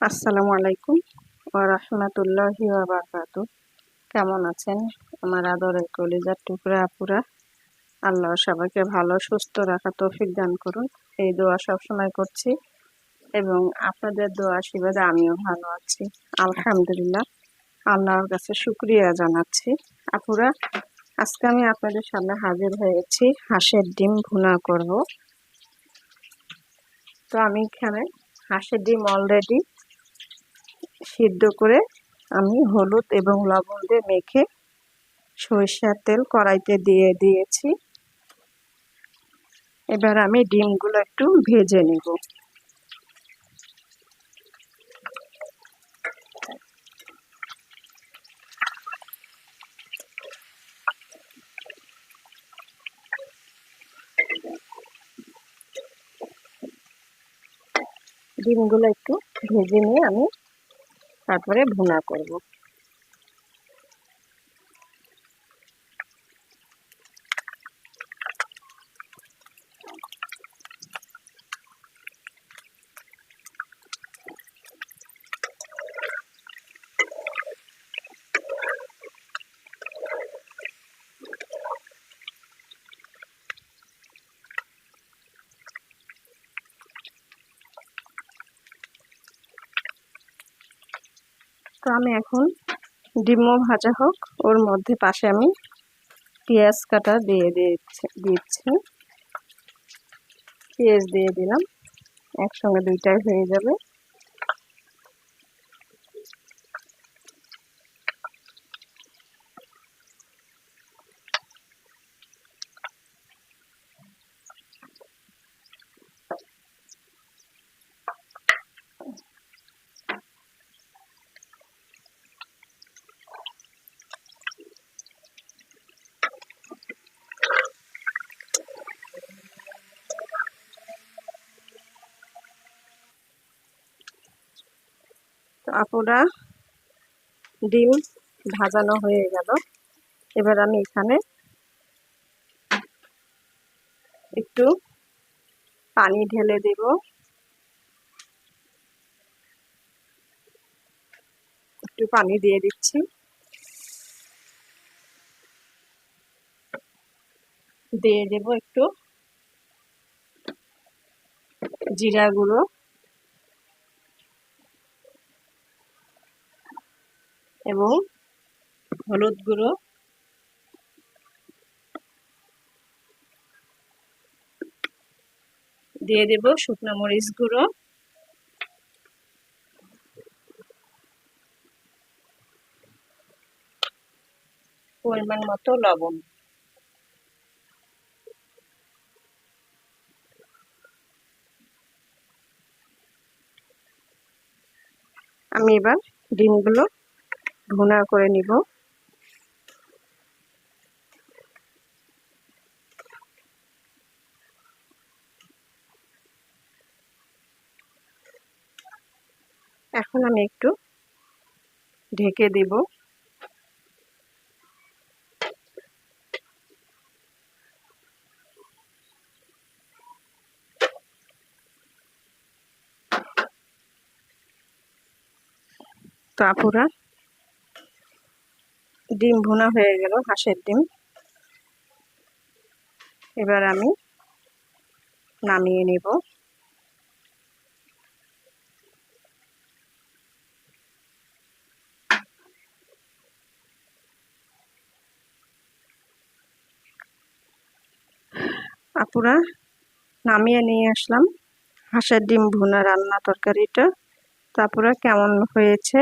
আসসালামু আলাইকুম ও রহমতুল্লাহি বারকাত কেমন আছেন আমার আদরের কলিজার টুকরা আপুরা? আল্লাহ সবাইকে ভালো, সুস্থ রাখা তৌফিক দান করুন। এই দোয়া সবসময় করছি এবং আপনাদের দোয়া আশীর্বাদে আমিও ভালো আছি। আলহামদুলিল্লাহ, আল্লাহর কাছে শুক্রিয়া জানাচ্ছি। আপুরা, আজকে আমি আপনাদের সামনে হাজির হয়েছি, হাঁসের ডিম ভুনা করব। তো আমি এখানে হাঁসের ডিম অলরেডি সিদ্ধ করে আমি হলুদ এবং লবণ দিয়ে মেখে সরিষার তেল কড়াইতে দিয়ে দিয়েছি। এবার আমি ডিমগুলো একটু ভেজে নেব। ডিমগুলো একটু ভেজে নিয়ে আমি তারপরে ভুনা করব। তো আমি এখন ডিমও ভাজা হোক, ওর মধ্যে পাশে আমি পেঁয়াজ কাটা দিয়ে দিয়েছি, দিচ্ছি। পেঁয়াজ দিয়ে দিলাম, একসঙ্গে দুইটাই হয়ে যাবে। আপুরা ডিম ভাজানো হয়ে গেল। এবার আমি এখানে একটু পানি ঢেলে দেব। একটু পানি দিয়ে দিচ্ছি। দিয়ে দেব একটু জিরা গুঁড়ো। এবং হলুদ গুঁড়ো। দিয়ে দেব শুকনো মরিচ গুঁড়ো। পরিমাণ মতো লবণ। আমি এবার ডিমগুলো ভুনা করে নিব। এখন আমি একটু ঢেকে দেব। তো আপুরা ডিম ভুনা হয়ে গেল, হাঁসের ডিম। এবার আমি নামিয়ে নেব। আপুরা, নামিয়ে নিয়ে আসলাম হাঁসের ডিম ভুনা রান্না তরকারিটা। তারপরে কেমন হয়েছে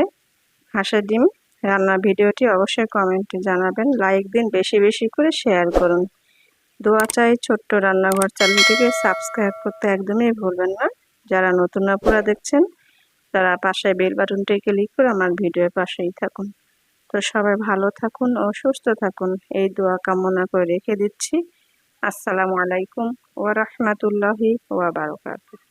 হাঁসের ডিম? রান্নার ভিডিওটি অবশ্যই কমেন্টে জানাবেন, লাইক দিন, বেশি বেশি করে শেয়ার করুন। দোয়া চাই ছোট্ট রান্নাঘর চ্যানেলটিকে সাবস্ক্রাইব করতে একদমই ভুলবেন না। যারা নতুন আপুরা দেখছেন, তারা পাশে বেল বাটনটি ক্লিক করে আমার ভিডিওর পাশেই থাকুন। তো সবাই ভালো থাকুন ও সুস্থ থাকুন, এই দোয়া কামনা করে রেখে দিচ্ছি। আসসালামু আলাইকুম ওয়া বারাকাতুহু।